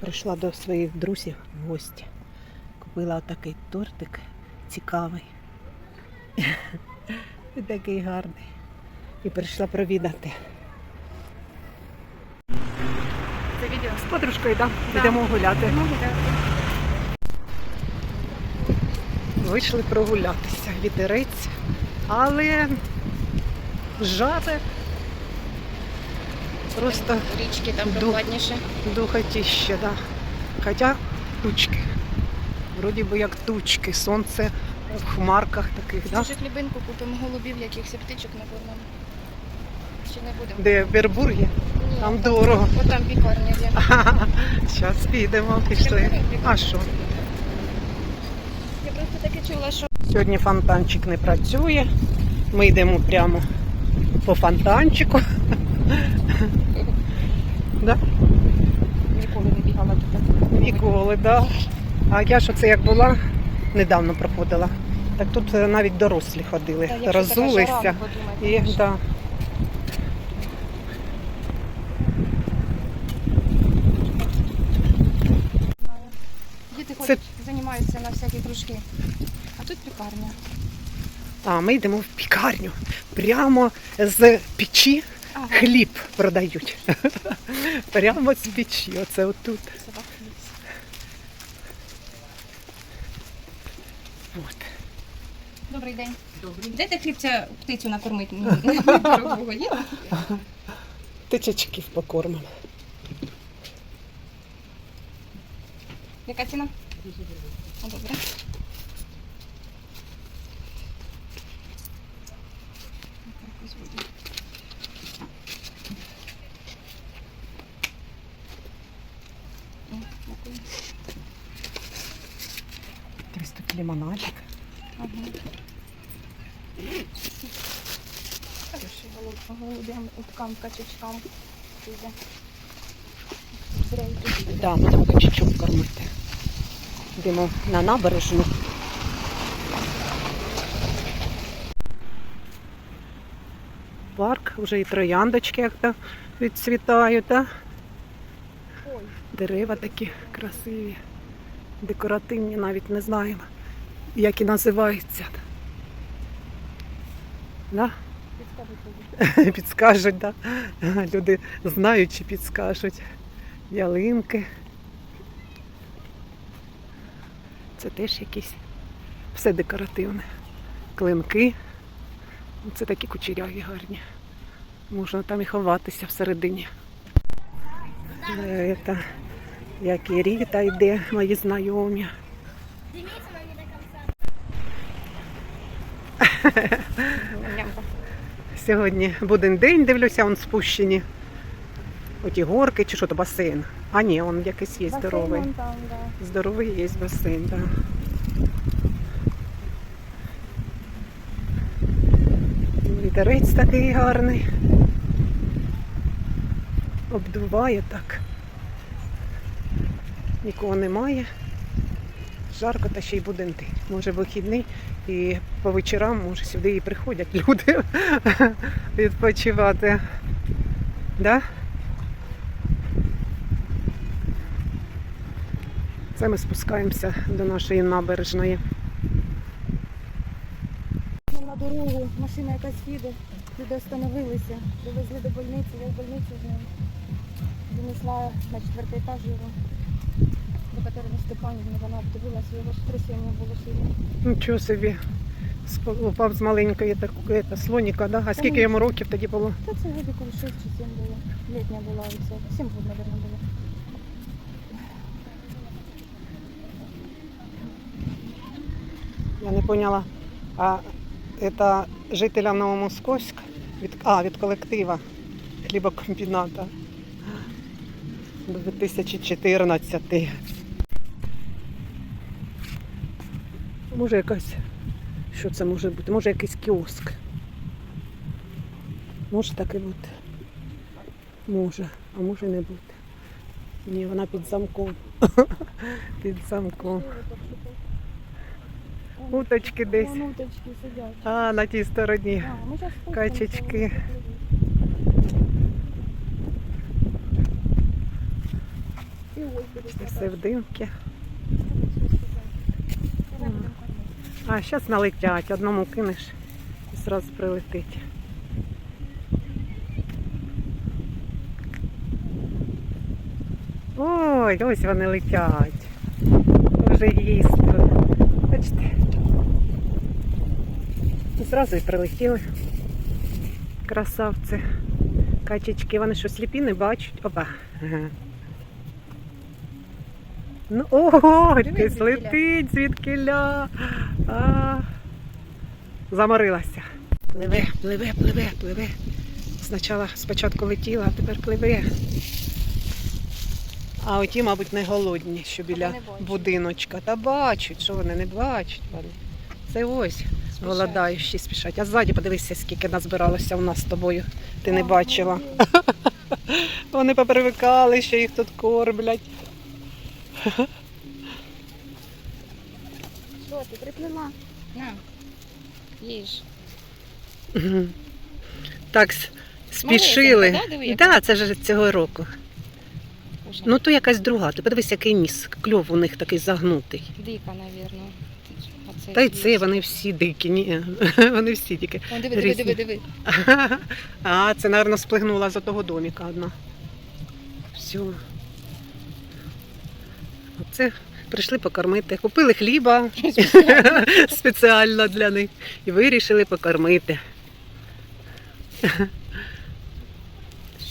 Прийшла до своїх друзів в гості. Купила отакий тортик цікавий. І такий гарний. І прийшла провідати. Це відео. З подружкою, да? Да. Йдемо гуляти. Ну, так. Вийшли прогулятися. Вітерець, але жаре. Просто Річки там прохладніше. духотіще, да. Хоча тучки. Вроді би як тучки, сонце в хмарках таких, да? Може хлібинку купимо голубів, якихось птичок на кормимо. Чи не будемо? Де в Бербургі? Ні, Там дорого. От там пікарня є. Зараз підемо, пішли. А що? Я просто таке чула, що Сьогодні фонтанчик не працює. Ми йдемо прямо по фонтанчику. Да? ніколи не бігала тут. Ніколи, да. А я ж оце як була, недавно проходила. Так тут е, навіть дорослі ходили, Та розулися. жара, І, да. Діти Це- ходять, займаються на всякі кружки. А тут пікарня. А ми йдемо в пікарню. Прямо з печі Ага. хліб продають. Прямо з печі. Оце отут. От. Добрий день. Добрий. Дайте хлібця птицю накормити. Дорогого є? Тичачків покормимо. Яка ціна? А, добре. Лимонадик. Ага. Хороший голуб, голубям, уткам, качечкам. Брейки. Да, будемо качечок кормити. Йдемо на набережну. Парк, вже і трояндочки як то відцвітають, да? Дерева такі красиві, декоративні, навіть не знаємо, як і називаються. Да? підскажіть тобі. Підскажуть, да? люди знають чи підскажуть. Ялинки. Це теж якісь все декоративне. Клинки. Це такі кучеряві гарні. Можна там і ховатися всередині. Це, як і Ріта йде, мої знайомі. Сьогодні буден день, дивлюся, он спущені. Оті горки чи що то басейн. А ні, он якийсь є здоровий. Там, да. Здоровий є басейн, так. Да. Вітерець такий гарний. Обдуває так. Нікого немає. Жарко та ще й день. Може вихідний і по вечорам, може, сюди і приходять люди відпочивати. Да? Це ми спускаємося до нашої набережної. На дорогу машина якась їде, люди остановилися, довезли до больниці, я в больницю з ним. Донесла на четвертий етаж його. До Катерини Степанівни, вона обдивилася, його трясіння було сильне. Нічого собі. Упав з маленької такої та, слоніка, да? А скільки йому років тоді було? Та це годиків 6 чи 7 було. Літня була і все. 7 років, мабуть, було. Я не поняла. А це жителям Новомосковська? Від, а, від колектива хлібокомбіната. 2014. Може якась. Що це може бути? Може якийсь кіоск. Може таке бути. Може, а може не бути. Ні, вона під замком. під замком. Уточки десь. Уточки сидять. А, на тій стороні. І ось все в димки. Давай будемо кормити. А зараз налетять, одному кинеш і зразу прилетить. Ой, ось вони летять. Вже їсти. Бачите. І Зразу і прилетіли. Красавці. Качечки, вони що сліпі не бачать. Опа. Ну, ого, звідкіля. летить звідкиля. А, заморилася. Пливе, пливе, пливе, пливе. Спочатку, спочатку летіла, а тепер пливе. А оті, мабуть, не голодні, що біля будиночка. Та бачать, що вони не бачать. Вони. Це ось голодаючі спішать. А ззаді подивися, скільки назбиралося у нас з тобою. Ти не бачила. Вони попривикали, що їх тут кормлять. Що ти приплила? На. Їж. Так спішили. Малесенька, да? Диви, яка? Так, це ж цього року. Ну то якась друга. Ти подивись, який ніс. Кльов у них такий загнутий. Дика, навірно. Оце Та й це вони всі дикі. Ні. Вони всі тільки. О, диви, диви, різні. диви, диви. А, це, мабуть, сплигнула з того доміка одна. Все. Оце прийшли покормити. Купили хліба спеціально для них і вирішили покормити.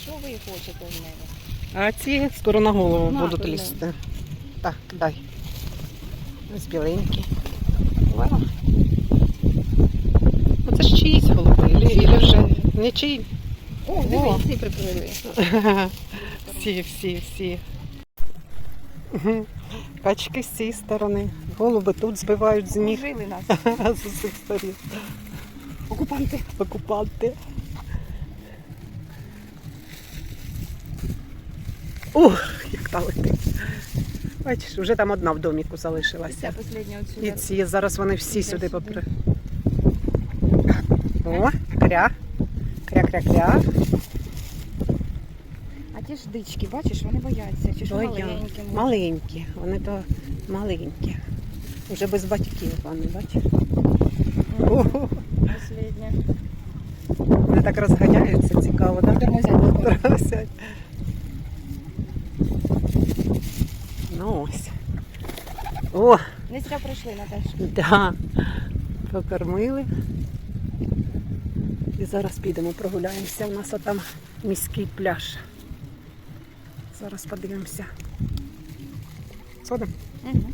Що ви хочете в мене? А ці скоро на голову На, будуть лізти. Так, дай. Ось біленькі. Вау. Оце ж чиїсь голуби, Ілі, вже не чиї. О, О. диви, всі приплили. Всі, всі, всі. Качки з цієї сторони. Голуби тут збивають з ніг Жили нас. з усіх сторін. Окупанти. Окупанти. Ух, як та летить. Бачиш, вже там одна в доміку залишилася. І ці зараз вони всі сюди. попри. О, кря. Кря-кря-кря. Ті ж дички, бачиш, вони бояться. Чи ж Боя- маленькі. Маленькі, вони то маленькі. Вже без батьків вони, бачиш? Ого, Вони так розганяються, цікаво, так? Тормозять. Ну ось. О, Не зря пройшли, Наташа. да. Покормили. І зараз підемо прогуляємося. У нас там міський пляж. Зараз подивимося. Сходимо? Угу.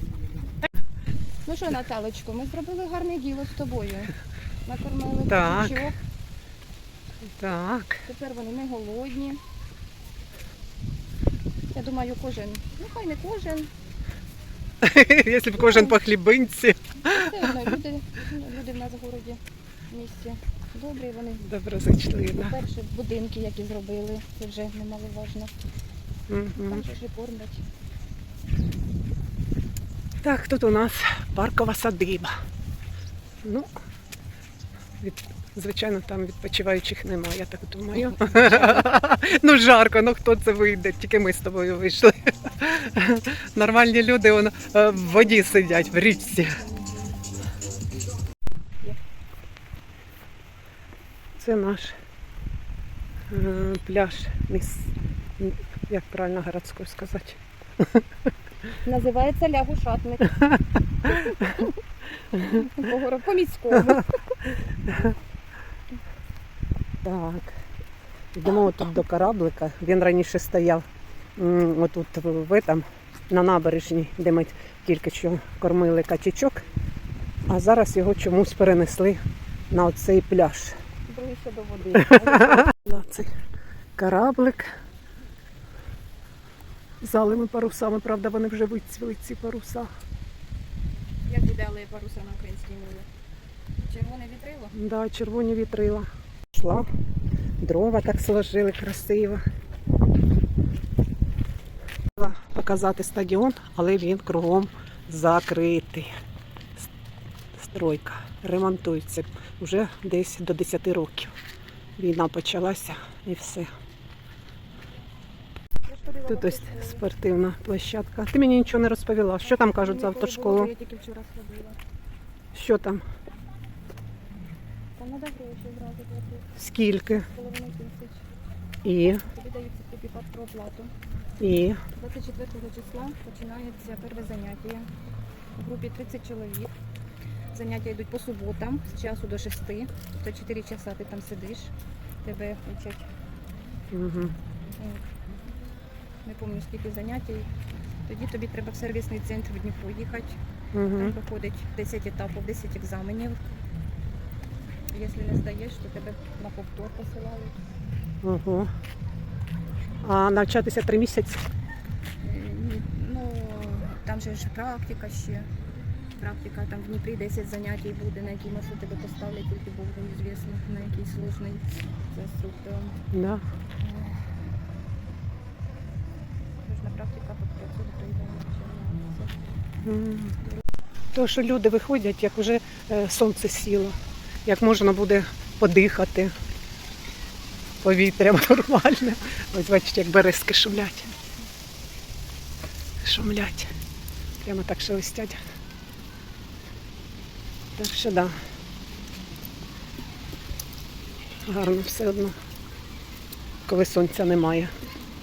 Ну що, Наталочко, ми зробили гарне діло з тобою. Накормили Так. качок, Так. тепер вони не голодні. Я думаю, кожен, ну хай не кожен, Якщо б кожен по хлібинці. все одно люди, люди в нас в городі, в місті. Добрі вони. Доброзичливо. По-перше, будинки, які зробили, це вже немаловажно. Там же кормлять. Так, тут у нас паркова садиба. Ну, від, звичайно, там відпочиваючих немає, я так думаю. ну, жарко, ну хто це вийде? Тільки ми з тобою вийшли. Нормальні люди вон, е, в воді сидять, в річці. Це наш е, пляж, міс, як правильно городською сказати. Називається лягушатник. По- По-міському. Так. Йдемо тут до кораблика. Він раніше стояв отут в этом, на набережні, де ми тільки що кормили качечок. А зараз його чомусь перенесли на оцей пляж. Ближче до води. Кораблик. З алими парусами, правда, вони вже вицвіли ці паруса. Як буде алея паруса на українській мові? Червоне вітрило? Да, червоні вітрила. Шла. Дрова так сложили красиво. Показати стадіон, але він кругом закритий. Стройка ремонтується вже десь до 10 років. Війна почалася і все. Тут ось спортивна площадка. Ти мені нічого не розповіла. Що там кажуть за автошколу? Я тільки вчора сходила. Що там? Там треба гроші зразу платити. Скільки? Половину тисяч. І, Тобі дають сертифікат про оплату. і. 24 числа починається перше заняття. У групі 30 чоловік. Заняття йдуть по суботам з часу до 6. То 4 часа ти там сидиш. Тебе вчать. Угу. ну, Не пам'ятаю скільки занять. Тоді тобі треба в сервісний центр в Дніпро їхати. Там Угу. проходить 10 етапів, 10 екзаменів. Якщо не здаєш, то тебе на повтор посилають. Ого. А навчатися три місяці? Е, ні, Ну, там же ж практика ще. Практика там в Дніпрі 10 занять буде, на якій маршрут тебе поставлять, тільки Богу неізвісно, на який сложний з інструктором. Да. На практика по 500 гривень навчання. То, що люди виходять, як вже е, сонце сіло, як можна буде подихати. Повітря нормальне. Ось бачите, як березки шумлять. Шумлять. Прямо так шелестять. Так що да. Гарно все одно. Коли сонця немає.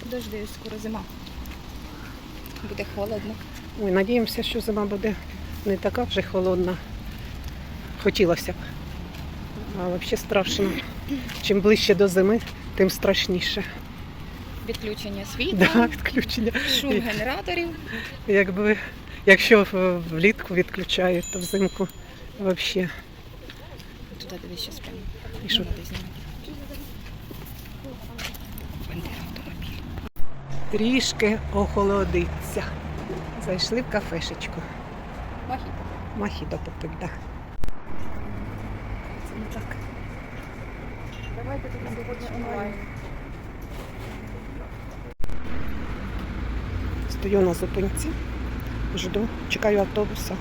Подожди, скоро зима. Буде холодно. Ой, надіємося, що зима буде не така вже холодна. Хотілося б. А взагалі страшно. Чим ближче до зими, тим страшніше. Відключення світла, Да, відключення. шум генераторів. Якби, якщо влітку відключають, то взимку взагалі. Туди дивись, що прямо. І що? Трішки охолодиться. Зайшли в кафешечку. Махіто. Махіто попить, да. Це не так. Давайте тут сьогодні онлайн. Стою на зупинці, жду, чекаю автобуса.